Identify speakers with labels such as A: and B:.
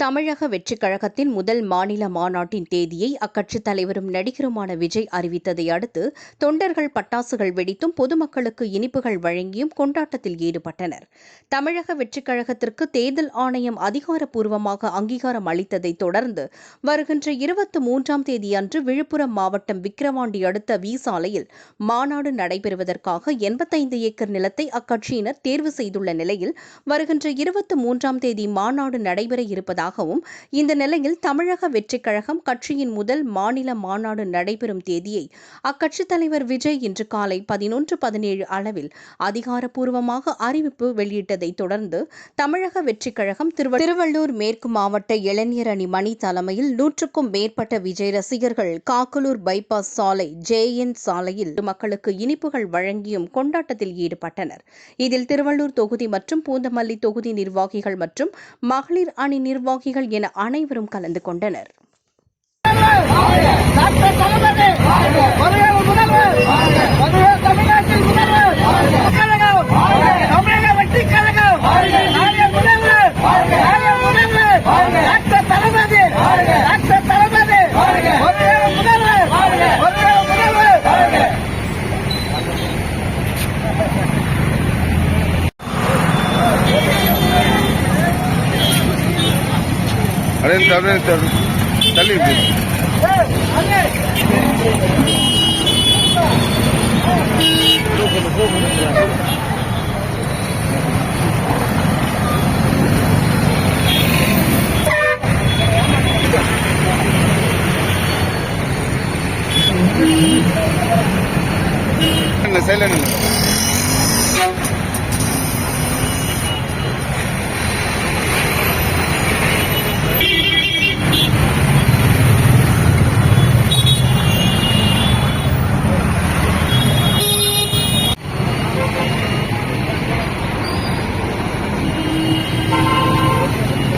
A: தமிழக வெற்றிக் கழகத்தின் முதல் மாநில மாநாட்டின் தேதியை அக்கட்சித் தலைவரும் நடிகருமான விஜய் அறிவித்ததை அடுத்து தொண்டர்கள் பட்டாசுகள் வெடித்தும் பொதுமக்களுக்கு இனிப்புகள் வழங்கியும் கொண்டாட்டத்தில் ஈடுபட்டனர். தமிழக வெற்றிக் கழகத்திற்கு தேர்தல் ஆணையம் அதிகாரப்பூர்வமாக அங்கீகாரம் அளித்ததைத் தொடர்ந்து வருகின்ற இருபத்தி மூன்றாம் தேதியன்று விழுப்புரம் மாவட்டம் விக்கிரவாண்டி அடுத்த வி சாலையில் மாநாடு நடைபெறுவதற்காக எண்பத்தைந்து ஏக்கர் நிலத்தை அக்கட்சியினர் தேர்வு செய்துள்ள நிலையில் வருகின்ற இருபத்தி மூன்றாம் தேதி மாநாடு நடைபெற இருப்பதாகவும் இந்த நிலையில் தமிழக வெற்றிக் கழகம் கட்சியின் முதல் மாநில மாநாடு நடைபெறும் தேதியை அக்கட்சித் தலைவர் விஜய் இன்று காலை பதினொன்று பதினேழு அளவில் அதிகாரப்பூர்வமாக அறிவிப்பு வெளியிட்டதைத் தொடர்ந்து தமிழக வெற்றிக் கழகம் திருவள்ளூர் மேற்கு மாவட்ட இளைஞர் அணி மணி தலைமையில் நூற்றுக்கும் மேற்பட்ட விஜய் ரசிகர்கள் காக்கலூர் பைபாஸ் சாலை ஜே என் சாலையில் மக்களுக்கு இனிப்புகள் வழங்கியும் கொண்டாட்டத்தில் ஈடுபட்டனர். இதில் திருவள்ளூர் தொகுதி மற்றும் பூந்தமல்லி தொகுதி நிர்வாகிகள் மற்றும் மகளிர் அணி நிர்வாகி நிர்வாகிகள் என அனைவரும் கலந்து கொண்டனர்.
B: Adentro, adentro. Está